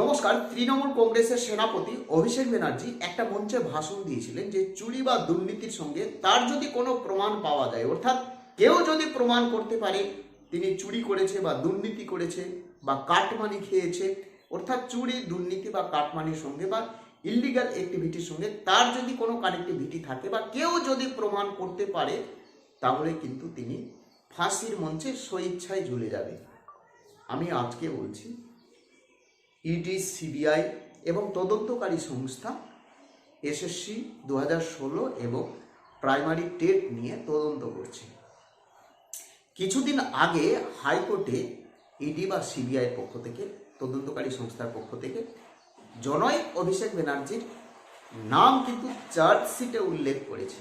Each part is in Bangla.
নমস্কার, তৃণমূল কংগ্রেসের সেনাপতি অভিষেক ব্যানার্জি একটা মঞ্চে ভাষণ দিয়েছিলেন যে চুরি বা দুর্নীতির সঙ্গে তার যদি কোনো প্রমাণ পাওয়া যায়, অর্থাৎ কেউ যদি প্রমাণ করতে পারে তিনি চুরি করেছে বা দুর্নীতি করেছে বা কাটমানি খেয়েছে, অর্থাৎ চুরি, দুর্নীতি বা কাটমানির সঙ্গে বা ইলিগাল অ্যাক্টিভিটির সঙ্গে তার যদি কোনো কানেক্টিভিটি থাকে বা কেউ যদি প্রমাণ করতে পারে, তাহলে কিন্তু তিনি ফাঁসির মঞ্চে স্বইচ্ছায় ঝুলে যাবে। আমি আজকে বলছি ইডি, সিবিআই এবং তদন্তকারী সংস্থা এসএসসি দু ষোলো এবং প্রাইমারি টেট নিয়ে তদন্ত করছে। কিছুদিন আগে হাইকোর্টে ইডি বা সিবিআই পক্ষ থেকে, তদন্তকারী সংস্থার পক্ষ থেকে জনৈক অভিষেক ব্যানার্জির নাম কিন্তু চার্জশিটে উল্লেখ করেছে।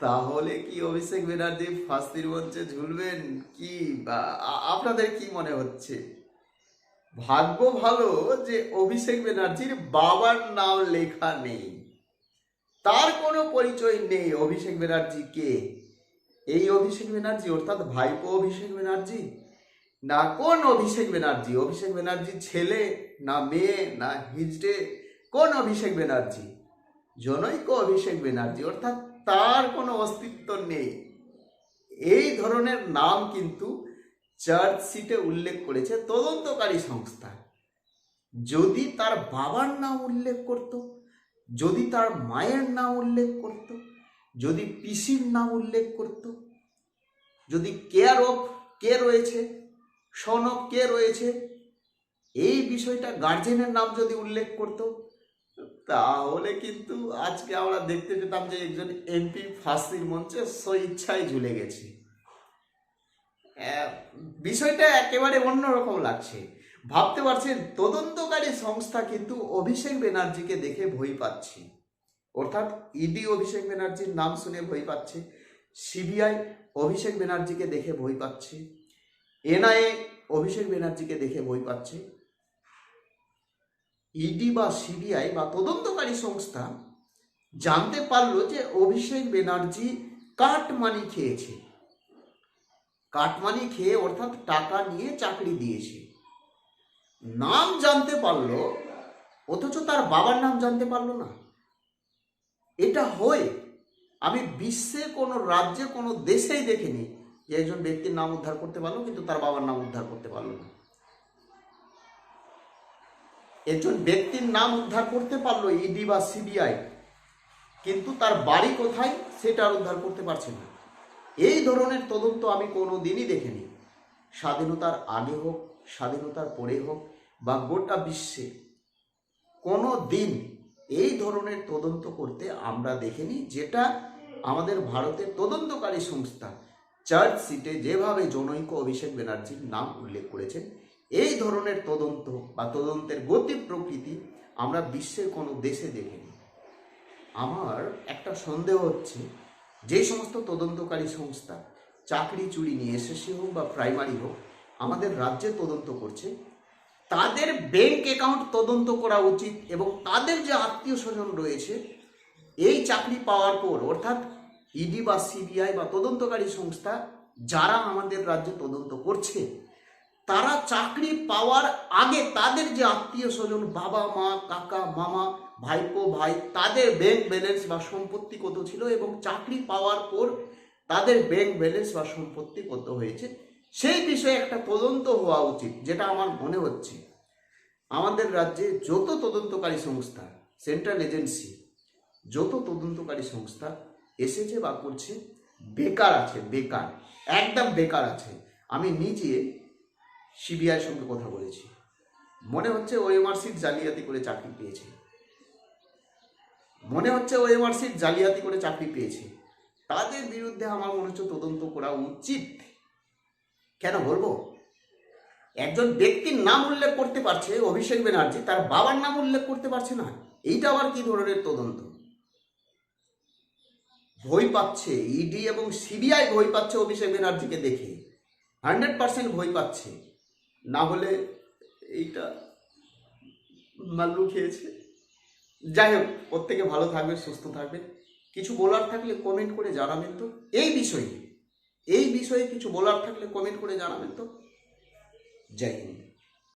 তাহলে কি অভিষেক ব্যানার্জি ফাঁসির মঞ্চে ঝুলবেন? কি বা আপনাদের কি মনে হচ্ছে? ভাগ্য ভালো যে অভিষেক ব্যানার্জির বাবার নাম লেখা নেই। তার কোনো পরিচয় নেই অভিষেক ব্যানার্জি কে এই অভিষেক ব্যানার্জি অর্থাৎ ভাইপো অভিষেক ব্যানার্জি, না কোন অভিষেক ব্যানার্জি অভিষেক ব্যানার্জি ছেলে, না মেয়ে, না হিজড়ে, কোন অভিষেক ব্যানার্জি? জনৈক অভিষেক ব্যানার্জি, অর্থাৎ তার কোনো অস্তিত্ব নেই। এই ধরনের নাম কিন্তু চার্জশিটে উল্লেখ করেছে তদন্তকারী সংস্থা। যদি তার বাবার নাম উল্লেখ করত, যদি তার মায়ের নাম উল্লেখ করত, যদি পিসির নাম উল্লেখ করত, যদি কেয়ার অফ কে রয়েছে, সন অফ কে রয়েছে, এই বিষয়টা গার্জেনের নাম যদি উল্লেখ করত, তাহলে কিন্তু আজকে আমরা দেখতে পেতাম যে একজন এমপি ফাঁসির মঞ্চে স্বইচ্ছায় ঝুলে গেছে। বিষয়টা একেবারে অন্যরকম লাগছে। ভাবতে পারছেন, তদন্তকারী সংস্থা কিন্তু অভিষেক ব্যানার্জিকে দেখে ভয় পাচ্ছে। অর্থাৎ ইডি অভিষেক ব্যানার্জির নাম শুনে ভয় পাচ্ছে, সিবিআই অভিষেক ব্যানার্জিকে দেখে ভয় পাচ্ছে, এনআইএ অভিষেক ব্যানার্জিকে দেখে ভয় পাচ্ছে। ইডি বা সিবিআই বা তদন্তকারী সংস্থা জানতে পারল যে অভিষেক ব্যানার্জি কাটমানি খেয়েছে। কাটমানি খেয়ে অর্থাৎ টাকা নিয়ে চাকরি দিয়েছে। নাম জানতে পারল, অথচ তার বাবার নাম জানতে পারল না। এটা হয় আমি বিশ্বে কোনো রাজ্যে, কোনো দেশেই দেখিনি যে একজন ব্যক্তির নাম উদ্ধার করতে পারল, কিন্তু তার বাবার নাম উদ্ধার করতে পারল না। একজন ব্যক্তির নাম উদ্ধার করতে পারল ইডি বা সিবিআই, কিন্তু তার বাড়ি কোথায়, সেটা আর উদ্ধার করতে পারছে না। এই ধরনের তদন্ত আমি কোনো দিনই দেখিনি। স্বাধীনতার আগে হোক, স্বাধীনতার পরে হোক বা গোটা বিশ্বে কোনো দিন এই ধরনের তদন্ত করতে আমরা দেখিনি, যেটা আমাদের ভারতের তদন্তকারী সংস্থা চার্জশিটে যেভাবে জনৈক অভিষেক ব্যানার্জির নাম উল্লেখ করেছেন, এই ধরনের তদন্ত বা তদন্তের গতি প্রকৃতি আমরা বিশ্বের কোনো দেশে দেখিনি। আমার একটা সন্দেহ হচ্ছে যে সমস্ত তদন্তকারী সংস্থা চাকরি, চুরি নিয়ে এসএসসি হোক বা প্রাইমারি হোক, আমাদের রাজ্যে তদন্ত করছে। তাদের ব্যাংক অ্যাকাউন্ট তদন্ত করা উচিত এবং তাদের যে আত্মীয় স্বজন রয়েছে, এই চাকরি পাওয়ার পর, অর্থাৎ ইডি বা সিবিআই বা তদন্তকারী সংস্থা, যারা আমাদের রাজ্যে তদন্ত করছে, তারা চাকরি পাওয়ার আগে তাদের যে আত্মীয় স্বজন বাবা, মা, কাকা, মামা ভাইপো ভাই, তাদের ব্যাংক ব্যালেন্স বা সম্পত্তি কত ছিল এবং চাকরি পাওয়ার পর তাদের ব্যাংক ব্যালেন্স বা সম্পত্তি কত হয়েছে? সেই বিষয়ে একটা তদন্ত হওয়া উচিত, যেটা আমার মনে হচ্ছে। আমাদের রাজ্যে যত তদন্তকারী সংস্থা সেন্ট্রাল এজেন্সি যত তদন্তকারী সংস্থা এসেছে বা করছে, বেকার আছে, বেকার, একদম বেকার আছে। আমি নিজে সিবিআইয়ের সঙ্গে কথা বলেছি। মনে হচ্ছে ওএমআর সিট জালিয়াতি করে চাকরি পেয়েছে। মনে হচ্ছে ওএমআর সিট জালিয়াতি করে চাকরি পেয়েছে। তাদের বিরুদ্ধে আমার মনে হচ্ছে তদন্ত করা উচিত। কেন বলব? একজন ব্যক্তির নাম উল্লেখ করতে পারছে অভিষেক ব্যানার্জি, তার বাবার নাম উল্লেখ করতে পারছে না। এইটা আবার কি ধরনের তদন্ত? ভয় পাচ্ছে ইডি এবং সিবিআই ভয় পাচ্ছে অভিষেক ব্যানার্জিকে দেখে। হান্ড্রেড পার্সেন্ট ভয় পাচ্ছে। না হলে এইটা মাল্লু খেয়েছে। যাই হোক, প্রত্যেকে ভালো থাকবে, সুস্থ থাকবে। কিছু বলার থাকলে কমেন্ট করে জানাবেন তো। এই বিষয়ে এই বিষয়ে কিছু বলার থাকলে কমেন্ট করে জানাবেন তো। জয় হিন্দ।